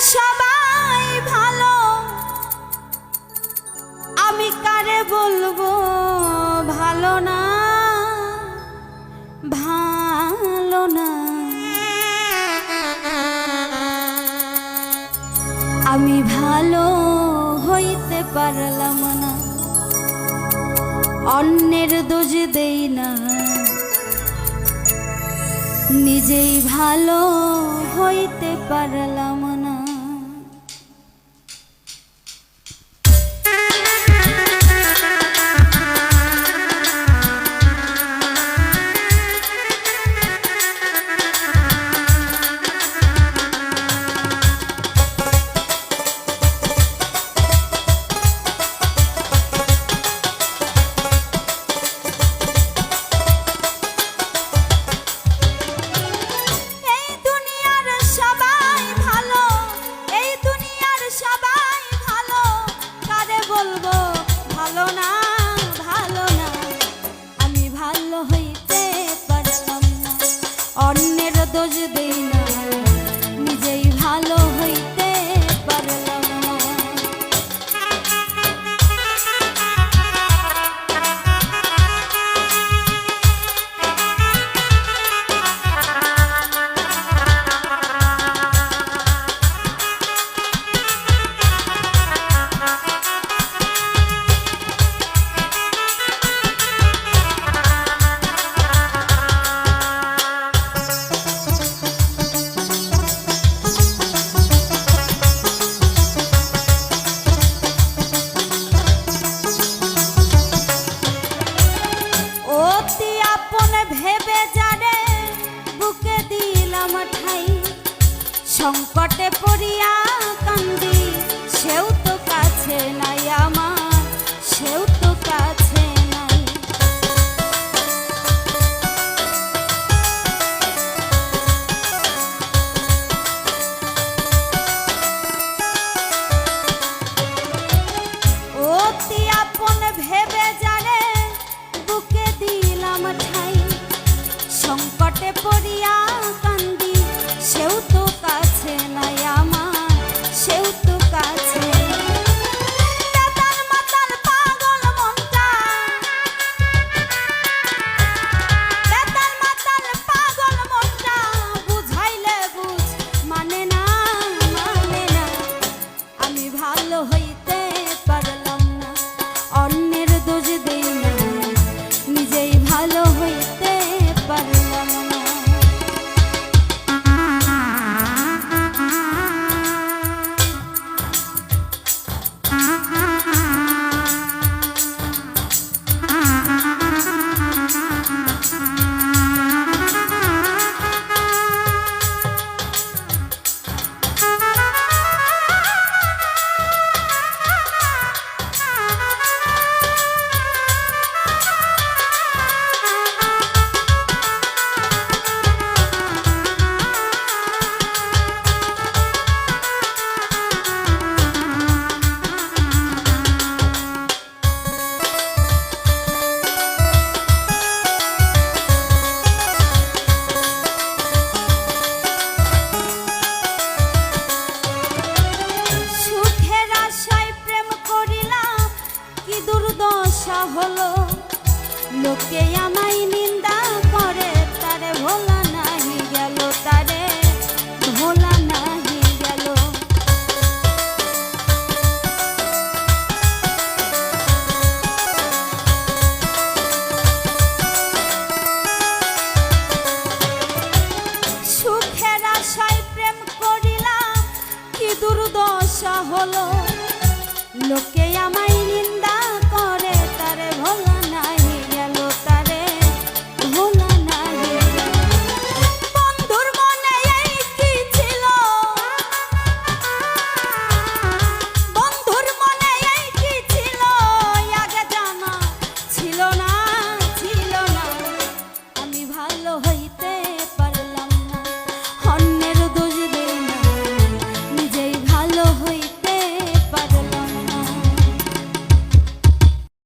সবাই ভালো। আমি কারে বলব ভালো না? ভালো না। আমি ভালো হইতে পারলাম না। অন্যের দোষ দেই না। নিজেই ভালো হইতে পারলাম তো যে দেই না আপন ভেবে যারে বুকে দিলাম ঠাই। সংকটে পড়িয়া কান্দি। লোকে আমায় নিন্দা তারে ভোলা গেল তারে ভোলা গেল। প্রেম কি দুর্দশা হলো? লোকে